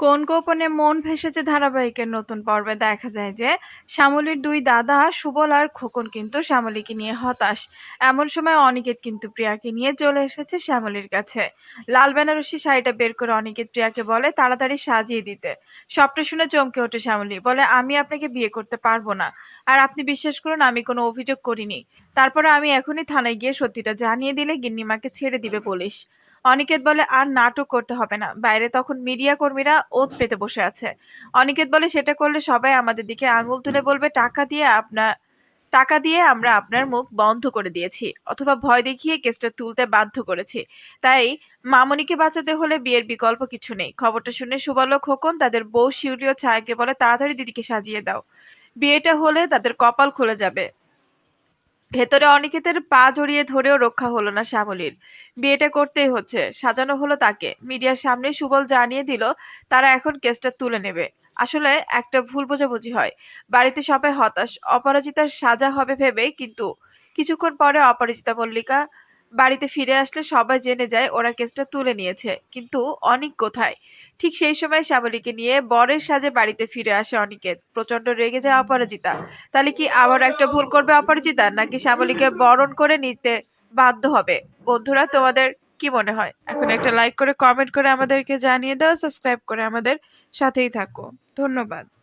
কোন গোপনে মন ভেসেছে ধারাবাহিকের নতুন পর্বে দেখা যায় যে, শ্যামলীর দুই দাদা সুবল আর খোকন কিন্তু শ্যামলীকে নিয়ে হতাশ। এমন সময় অনিকেত কিন্তু প্রিয়াকে নিয়ে চলে এসেছে শ্যামলীর কাছে। লাল বেনারসি শাড়িটা বের করে অনিকেত প্রিয়াকে বলে, তাড়াতাড়ি সাজিয়ে দিতে। সবটা শুনে চমকে ওঠে শ্যামলী। বলে, আমি আপনাকে বিয়ে করতে পারব না। আর আপনি বিশ্বাস করুন, আমি কোনো অভিযোগ করিনি। তারপরে আমি এখনই থানায় গিয়ে সত্যিটা জানিয়ে দিলে গিন্নিমাকে ছেড়ে দিবে পুলিশ। অনিকেত বলে, আর নাটক করতে হবে না। বাইরে তখন মিডিয়া কর্মীরা ওত পেতে বসে আছে। অনিকেত বলে, সেটা করলে সবাই আমাদের দিকে আঙুল তুলে বলবে, টাকা দিয়ে আপনার টাকা দিয়ে আমরা আপনার মুখ বন্ধ করে দিয়েছি, অথবা ভয় দেখিয়ে কেসটা তুলতে বাধ্য করেছি। তাই মামনিকে বাঁচাতে হলে বিয়ের বিকল্প কিছু নেই। খবরটা শুনে সুবল ও খোকন তাদের বউ শিউলি ও ছায়াকে বলে, তাড়াতাড়ি দিদিকে সাজিয়ে দাও। বিয়েটা হলে তাদের কপাল খুলে যাবে। ভেতরে অনিকেতের পা জড়িয়ে ধরেও রক্ষা হলো না শ্যামলীর। বিয়েটা করতেই হচ্ছে, সাজানো হলো তাকে। মিডিয়ার সামনে সুবল জানিয়ে দিল, তারা এখন কেসটা তুলে নেবে। আসলে একটা ভুল বোঝাবুঝি হয়। বাড়িতে সবাই হতাশ। অপরাজিতার সাজা হবে ভেবে কিন্তু কিছুক্ষণ পরে অপরাজিতা মল্লিকা বাড়িতে ফিরে আসলে সবাই জেনে যায় ওরা কেসটা তুলে নিয়েছে। কিন্তু অনিক কোথায়? ঠিক সেই সময় শ্যামলীকে নিয়ে বরের সাজে বাড়িতে ফিরে আসে অনিকেত প্রচণ্ড রেগে যায় অপরাজিতা। তাহলে কি আবার একটা ভুল করবে অপরাজিতা, নাকি শ্যামলীকে বরণ করে নিতে বাধ্য হবে? বন্ধুরা, তোমাদের কি মনে হয়? এখন একটা লাইক করে কমেন্ট করে আমাদেরকে জানিয়ে দাও সাবস্ক্রাইব করে আমাদের সাথেই থাকো। ধন্যবাদ।